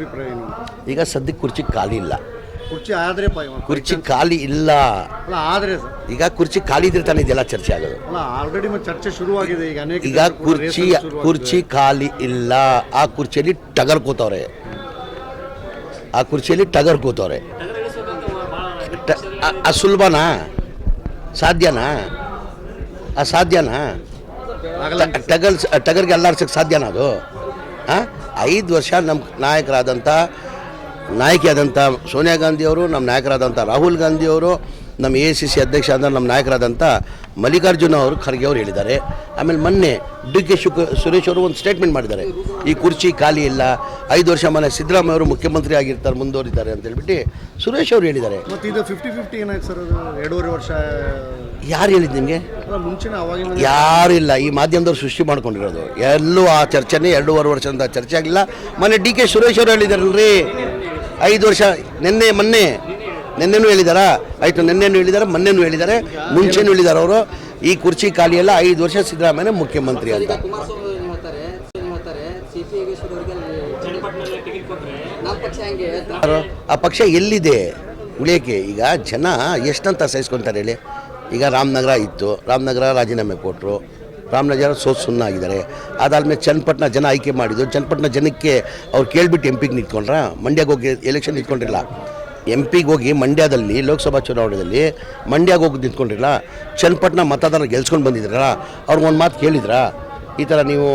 ಅಭಿಪ್ರಾಯ ಏನು? ಈಗ ಸದ್ಯಕ್ಕೆ ಕುರ್ಚಿ ಖಾಲಿ ಇಲ್ಲ. ಕುರ್ಚಿ ಆದರೆ ಕುರ್ಚಿ ಖಾಲಿ ಇಲ್ಲ. ಅಲ್ಲ ಆದ್ರೆ ಸರ್ ಈಗ ಕುರ್ಚಿ ಖಾಲಿ ಇದ್ರೆ ತಾನೇ ಇದೆಲ್ಲ ಚರ್ಚೆ ಆಗೋದು. ಅಲ್ಲ ಆಲ್ರೆಡಿ ಮತ್ತೆ ಚರ್ಚೆ ಶುರುವಾಗಿದೆ. ಈಗ ಅನೇಕ ಈಗ ಕುರ್ಚಿ ಕುರ್ಚಿ ಖಾಲಿ ಇಲ್ಲ. ಆ ಕುರ್ಚಿಯಲ್ಲಿ ಟಗರ್ ಕೂತವ್ರೆ. ಆ ಕುರ್ಚಿಯಲ್ಲಿ ಟಗರ್ ಕೂತವ್ರೆ. ಆ- ಸುಲಭನಾ? ಸಾಧ್ಯನಾ? ಆ ಸಾಧ್ಯನಾ ಆಗಲ್ಲ ಟ- ಟಗರ್ ಟಗರ್ಗೆ ಅಲ್ಲಾಡ್ಸಕ್ಕೆ ಸಾಧ್ಯನಾ ಅದು? ಹಾಂ ಐದು ವರ್ಷ ನಮ್ಮ ನಾಯಕರಾದಂಥ ನಾಯಕಿಯಾದಂಥ ಸೋನಿಯಾ ಗಾಂಧಿಯವರು ನಮ್ಮ ನಾಯಕರಾದಂಥ ರಾಹುಲ್ ಗಾಂಧಿಯವರು ನಮ್ಮ ಎ ಸಿ ಸಿ ಅಧ್ಯಕ್ಷ ಆದ ನಮ್ಮ ನಾಯಕರಾದಂಥ ಮಲ್ಲಿಕಾರ್ಜುನ ಅವರು ಖರ್ಗೆ ಅವರು ಹೇಳಿದ್ದಾರೆ. ಆಮೇಲೆ ಮೊನ್ನೆ ಡಿ ಕೆ ಶಿವ ಸುರೇಶ್ ಅವರು ಒಂದು ಸ್ಟೇಟ್ಮೆಂಟ್ ಮಾಡಿದ್ದಾರೆ. ಈ ಕುರ್ಚಿ ಖಾಲಿ ಇಲ್ಲ ಐದು ವರ್ಷ ಮನೆ ಸಿದ್ದರಾಮಯ್ಯ ಅವರು ಮುಖ್ಯಮಂತ್ರಿ ಆಗಿರ್ತಾರೆ ಮುಂದುವರಿದ್ದಾರೆ ಅಂತ ಹೇಳ್ಬಿಟ್ಟು ಸುರೇಶ್ ಅವರು ಹೇಳಿದ್ದಾರೆ. ಮತ್ತೆ ಇದು ಫಿಫ್ಟಿ ಫಿಫ್ಟಿ ಏನಾಯ್ತು ಸರ್ ಅದು? ಎರಡೂವರೆ ವರ್ಷ ಯಾರು ಹೇಳಿದ್ದು ನಿಮಗೆ? ಯಾರು ಇಲ್ಲ ಈ ಮಾಧ್ಯಮದವ್ರು ಸೃಷ್ಟಿ ಮಾಡ್ಕೊಂಡಿರೋದು. ಎಲ್ಲೂ ಆ ಚರ್ಚೆನೇ ಎರಡೂವರೆ ವರ್ಷದಿಂದ ಚರ್ಚೆ ಆಗಿಲ್ಲ. ಮೊನ್ನೆ ಡಿ ಕೆ ಸುರೇಶ್ ಅವರು ಹೇಳಿದಾರಲ್ರಿ ಐದು ವರ್ಷ ನಿನ್ನೆ ಮೊನ್ನೆ ನಿನ್ನೆನೂ ಹೇಳಿದಾರಾ? ಆಯಿತು ನಿನ್ನೆನೂ ಹೇಳಿದ್ದಾರೆ ಮೊನ್ನೆನೂ ಹೇಳಿದ್ದಾರೆ ಮುಂಚೆನೂ ಹೇಳಿದ್ದಾರೆ ಅವರು. ಈ ಕುರ್ಚಿ ಖಾಲಿಯೆಲ್ಲ ಎಲ್ಲ ಐದು ವರ್ಷ ಸಿದ್ದರಾಮಯ್ಯ ಮುಖ್ಯಮಂತ್ರಿ ಅಂತ? ಆ ಪಕ್ಷ ಎಲ್ಲಿದೆ? ಉಳಿಯೋಕ್ಕೆ ಈಗ ಜನ ಎಷ್ಟಂತ ಸಹಿಸ್ಕೊತಾರೆ ಹೇಳಿ. ಈಗ ರಾಮನಗರ ಇತ್ತು. ರಾಮನಗರ ರಾಜೀನಾಮೆ ಕೊಟ್ಟರು ರಾಮನಗರ ಸೋತ್ ಸುಣ್ಣ ಆಗಿದ್ದಾರೆ ಅದಾದ್ಮೇಲೆ ಚನ್ನಪಟ್ಟಣ ಜನ ಆಯ್ಕೆ ಮಾಡಿದ್ರು. ಚನ್ನಪಟ್ಟಣ ಜನಕ್ಕೆ ಅವ್ರು ಕೇಳ್ಬಿಟ್ಟು ಎಂ ಪಿಗೆ ನಿಂತ್ಕೊಂಡ್ರ? ಮಂಡ್ಯಕ್ಕೆ ಹೋಗಿ ಎಲೆಕ್ಷನ್ ನಿಂತ್ಕೊಂಡಿರಲ್ಲ ಎಂ ಪಿಗೆ ಹೋಗಿ ಮಂಡ್ಯದಲ್ಲಿ ಲೋಕಸಭಾ ಚುನಾವಣೆಯಲ್ಲಿ ಮಂಡ್ಯಾಗ ಹೋಗಿ ನಿಂತ್ಕೊಂಡಿರಲ್ಲ ಚನ್ನಪಟ್ಟಣ ಮತದಾರ ಗೆಲ್ಸ್ಕೊಂಡು ಬಂದಿದ್ರಲ್ಲ ಅವ್ರಿಗೆ ಒಂದು ಮಾತು ಕೇಳಿದ್ರಾ ಈ ಥರ ನೀವು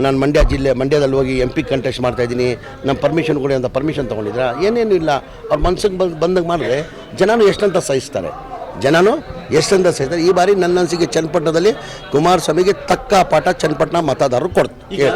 ನಾನು ಮಂಡ್ಯ ಜಿಲ್ಲೆ ಮಂಡ್ಯದಲ್ಲಿ ಹೋಗಿ ಎಂ ಪಿ ಕಂಟೆಸ್ಟ್ ಮಾಡ್ತಾ ಇದ್ದೀನಿ ನಮ್ಮ ಪರ್ಮಿಷನ್ ಕೊಡಿ ಅಂತ ಪರ್ಮಿಷನ್ ತೊಗೊಂಡಿದ್ರಾ? ಏನೇನು ಇಲ್ಲ. ಅವ್ರ ಮನ್ಸಿಗೆ ಬಂದು ಬಂದಾಗ ಮಾಡಿದ್ರೆ ಜನನು ಎಷ್ಟಂತ ಸಹಿಸ್ತಾರೆ. ಜನನು ಎಷ್ಟಂತ ಸಹಿಸ್ತಾರೆ. ಈ ಬಾರಿ ನನ್ನ ಅನಿಸಿಕೆ ಚನ್ನಪಟ್ಟಣದಲ್ಲಿ ಕುಮಾರಸ್ವಾಮಿಗೆ ತಕ್ಕ ಪಾಠ ಚನ್ನಪಟ್ಟಣ ಮತದಾರರು ಕೊಡ್ತಾರೆ